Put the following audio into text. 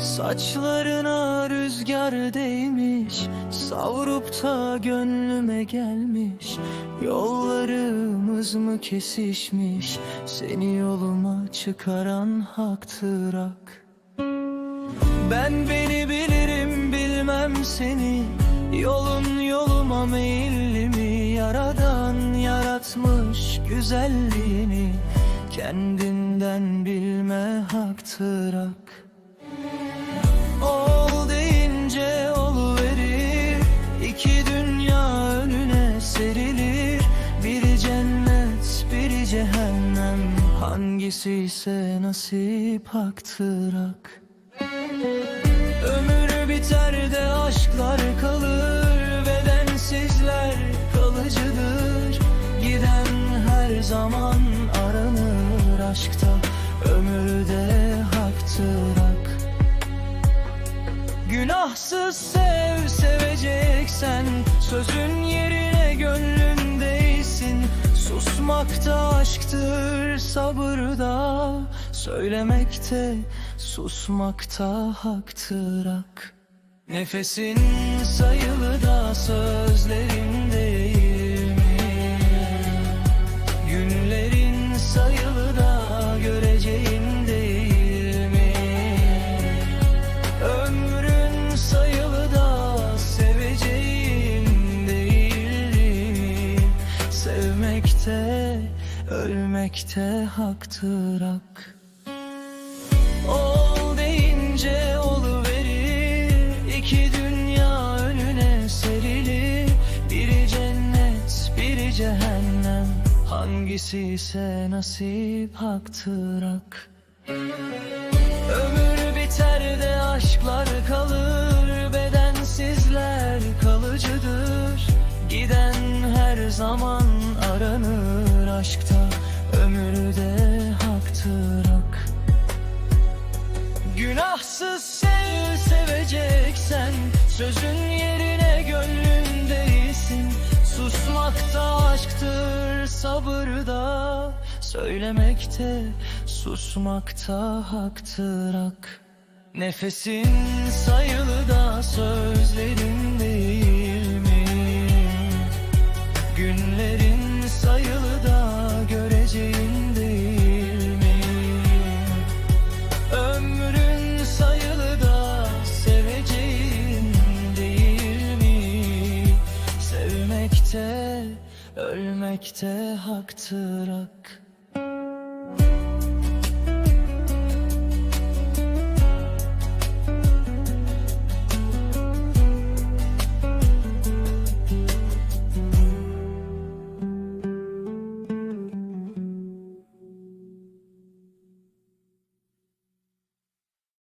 Saçlarına rüzgar değmiş Savurup da gönlüme gelmiş. Yollarımız mı kesişmiş Seni yoluma çıkaran haktır hak. Ben beni bilirim bilmem seni. Yolun yoluma meyilli mi? Yaradan yaratmış güzelliğini Kendinden bilme haktır hak Hangisi ise nasip haktır hak. Ömür biter de aşklar kalır Bedensizler kalıcıdır. Giden her zaman aranır aşkta Ömürde haktır hak. Günahsız sev seveceksen Sözün Susmakta aşktır sabırda Söylemekte susmakta haktır hak Nefesin sayılı da sözlerin mi? Günlerin sayılı Sevmekte, ölmekte haktır hak. Ol deyince verir İki dünya önüne serilir. Biri cennet, biri cehennem. Hangisi ise nasip haktır hak. Ömür biter de aşklar kalır Bedensizler aşkta Ömürde haktır hak. Günahsız sev seveceksen Sözün yerine gönlün değilsin. Susmakta aşktır sabırda Söylemekte susmakta haktır hak. Nefesin sayılı da sözlerin Sevmekte, ölmekte haktır hak